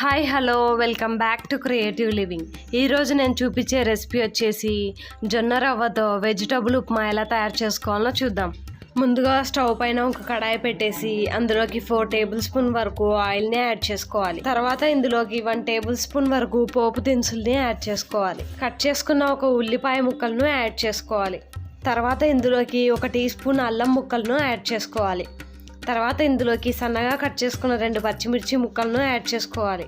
Hi hello welcome back to creative living. ఈరోజు నేను చూపించే రెసిపీ వచ్చేసి జొన్న రవ్వతో వెజిటబుల్ ఉప్మా ఎలా తయారు చేసుకోవాలో చూద్దాం. ముందుగా స్టవ్ పైన ఒక కడాయి పెట్టేసి అందులోకి ఫోర్ టేబుల్ స్పూన్ వరకు ఆయిల్ని యాడ్ చేసుకోవాలి. తర్వాత ఇందులోకి వన్ టేబుల్ స్పూన్ వరకు పోపు దినుసుల్ని యాడ్ చేసుకోవాలి. కట్ చేసుకున్న ఒక ఉల్లిపాయ ముక్కలను యాడ్ చేసుకోవాలి. తర్వాత ఇందులోకి ఒక టీ స్పూన్ అల్లం ముక్కలను యాడ్ చేసుకోవాలి. తర్వాత ఇందులోకి సన్నగా కట్ చేసుకున్న రెండు పచ్చిమిర్చి ముక్కలను యాడ్ చేసుకోవాలి.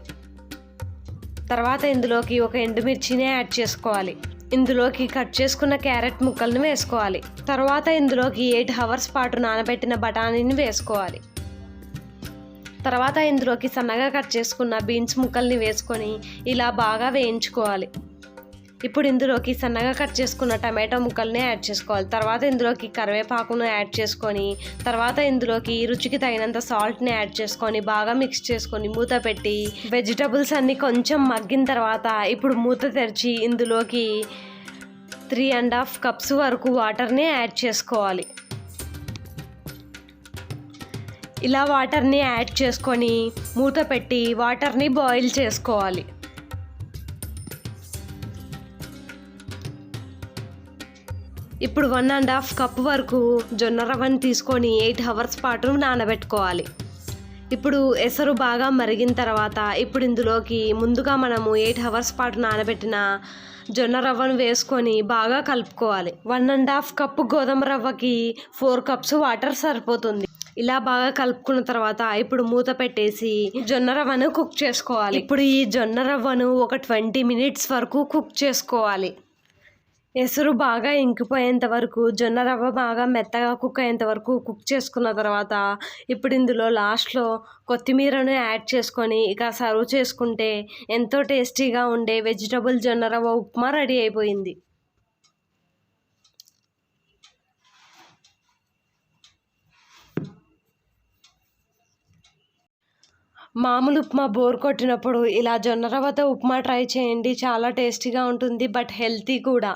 తర్వాత ఇందులోకి ఒక ఎండుమిర్చిని యాడ్ చేసుకోవాలి. ఇందులోకి కట్ చేసుకున్న క్యారెట్ ముక్కలను వేసుకోవాలి. తర్వాత ఇందులోకి ఎయిట్ అవర్స్ పాటు నానబెట్టిన బఠానీని వేసుకోవాలి. తర్వాత ఇందులోకి సన్నగా కట్ చేసుకున్న బీన్స్ ముక్కల్ని వేసుకొని ఇలా బాగా వేయించుకోవాలి. ఇప్పుడు ఇందులోకి సన్నగా కట్ చేసుకున్న టమాటో ముక్కల్ని యాడ్ చేసుకోవాలి. తర్వాత ఇందులోకి కరివేపాకును యాడ్ చేసుకొని తర్వాత ఇందులోకి రుచికి తగినంత సాల్ట్ని యాడ్ చేసుకొని బాగా మిక్స్ చేసుకొని మూత పెట్టి వెజిటబుల్స్ అన్నీ కొంచెం మగ్గిన తర్వాత ఇప్పుడు మూత తెరిచి ఇందులోకి త్రీ అండ్ హాఫ్ కప్స్ వరకు వాటర్ని యాడ్ చేసుకోవాలి. ఇలా వాటర్ని యాడ్ చేసుకొని మూత పెట్టి వాటర్ని బాయిల్ చేసుకోవాలి. ఇప్పుడు వన్ అండ్ హాఫ్ కప్ వరకు జొన్న రవ్వని తీసుకొని ఎయిట్ అవర్స్ పాటు నానబెట్టుకోవాలి. ఇప్పుడు ఎసరు బాగా మరిగిన తర్వాత ఇప్పుడు ఇందులోకి ముందుగా మనము ఎయిట్ అవర్స్ పాటు నానబెట్టిన జొన్న రవ్వను వేసుకొని బాగా కలుపుకోవాలి. వన్ అండ్ హాఫ్ కప్పు గోధుమ రవ్వకి ఫోర్ కప్స్ వాటర్ సరిపోతుంది. ఇలా బాగా కలుపుకున్న తర్వాత ఇప్పుడు మూత పెట్టేసి జొన్న రవ్వను కుక్ చేసుకోవాలి. ఇప్పుడు ఈ జొన్న రవ్వను ఒక ట్వంటీ మినిట్స్ వరకు కుక్ చేసుకోవాలి. ఎసురు బాగా ఇంకిపోయేంత వరకు జొన్న రవ్వ బాగా మెత్తగా కుక్ అయ్యేంత వరకు కుక్ చేసుకున్న తర్వాత ఇప్పుడు ఇందులో లాస్ట్లో కొత్తిమీరను యాడ్ చేసుకొని ఇక సర్వ్ చేసుకుంటే ఎంతో టేస్టీగా ఉండే వెజిటబుల్ జొన్న రవ్వ ఉప్మా రెడీ అయిపోయింది. మామూలు ఉప్మా బోర్ కొట్టినప్పుడు ఇలా జొన్న రవ్వతో ఉప్మా ట్రై చేయండి చాలా టేస్టీగా ఉంటుంది బట్ హెల్తీ కూడా.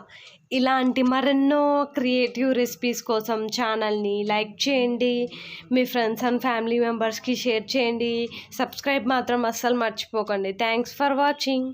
ఇలాంటి మరెన్నో క్రియేటివ్ రెసిపీస్ కోసం ఛానల్ని లైక్ చేయండి మీ ఫ్రెండ్స్ అండ్ ఫ్యామిలీ మెంబర్స్కి షేర్ చేయండి. సబ్స్క్రైబ్ మాత్రం అస్సలు మర్చిపోకండి. Thanks for watching.